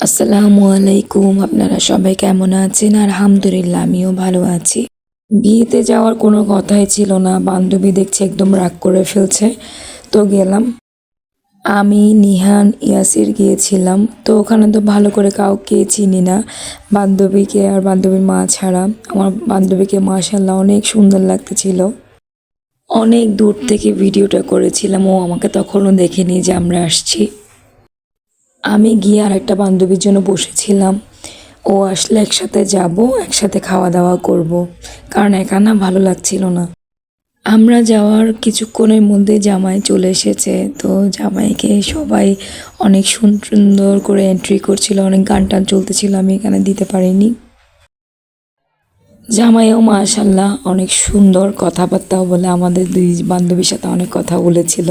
আসসালামু আলাইকুম, আপনারা সবাই কেমন আছেন? আলহামদুলিল্লাহ, আমিও ভালো আছি। বিয়েতে যাওয়ার কোনো কথাই ছিল না, বান্ধবী দেখছি একদম রাগ করে ফেলছে। তো গেলাম। আমি, নিহান, ইয়াসির গিয়েছিলাম। তো ওখানে তো ভালো করে কাউকে চিনি না। বান্ধবীকে আর বান্ধবীর মা ছাড়া। আমার বান্ধবীকে মাশাল্লাহ অনেক সুন্দর লাগতেছিল। অনেক দূর থেকে ভিডিওটা করেছিলাম, ও আমাকে তখনও দেখেনি যে আমরা আসছি। আমি গিয়ে আর একটা বান্ধবীর জন্য বসেছিলাম। ও আসলে একসাথে যাব, একসাথে খাওয়া দাওয়া করব। কারণ একা না, ভালো লাগছিল না। আমরা যাওয়ার কিছুক্ষণের মধ্যে জামাই চলে এসেছে, তো জামাইকে সবাই অনেক সুন- সুন্দর করে এন্ট্রি করছিল, অনেক গান টান চলতেছিল, আমি এখানে দিতে পারিনি। জামাইও মাশাল্লাহ অনেক সুন্দর কথাবার্তাও বলে আমাদের দুই বান্ধবীর সাথে অনেক কথা বলেছিল।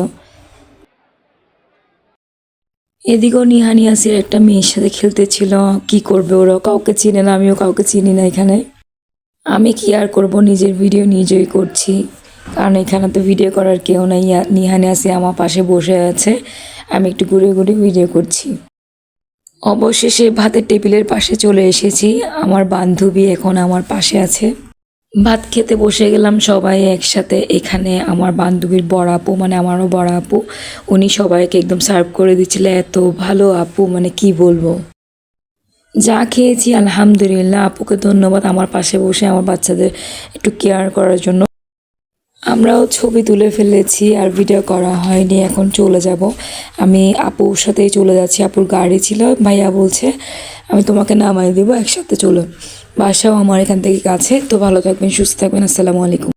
এদিকেও নিহানি আসির একটা মেয়ের সাথে খেলতেছিল কি করবে ওরাও কাউকে চিনে না, আমিও কাউকে চিনি না এখানে। আমি কি আর করব? নিজের ভিডিও নিজেই করছি। কারণ এখানে তো ভিডিও করার কেউ নাই। নিহানি আসি আমার পাশে বসে আছে। আমি একটু ঘুরে ঘুরে ভিডিও করছি। অবশেষে ভাতের টেবিলের পাশে চলে এসেছি। আমার বান্ধবী এখন আমার পাশে আছে। ভাত খেতে বসে গেলাম সবাই একসাথে। এখানে আমার বান্ধবীর বড় আপু মানে আমারও বড় আপু, উনি সবাইকে একদম সার্ভ করে দিচ্ছিল, এত ভালো আপু মানে কি বলব? যা খেয়েছি, আলহামদুলিল্লাহ, আপুকে ধন্যবাদ আমার পাশে বসে, আমার বাচ্চাদের একটু কেয়ার করার জন্য। আমরাও ছবি তুলে ফেলেছি আর ভিডিও করা হয়নি, এখন চলে যাব। আমি আপুর সাথেই চলে যাচ্ছি, আপুর গাড়ি ছিল, ভাইয়া বলছে, আমি তোমাকে নামাই দেবো একসাথে চলো বাসাও আমার এখান থেকে কাছে, তো ভালো থাকবেন, সুস্থ থাকবেন, আসসালামু আলাইকুম।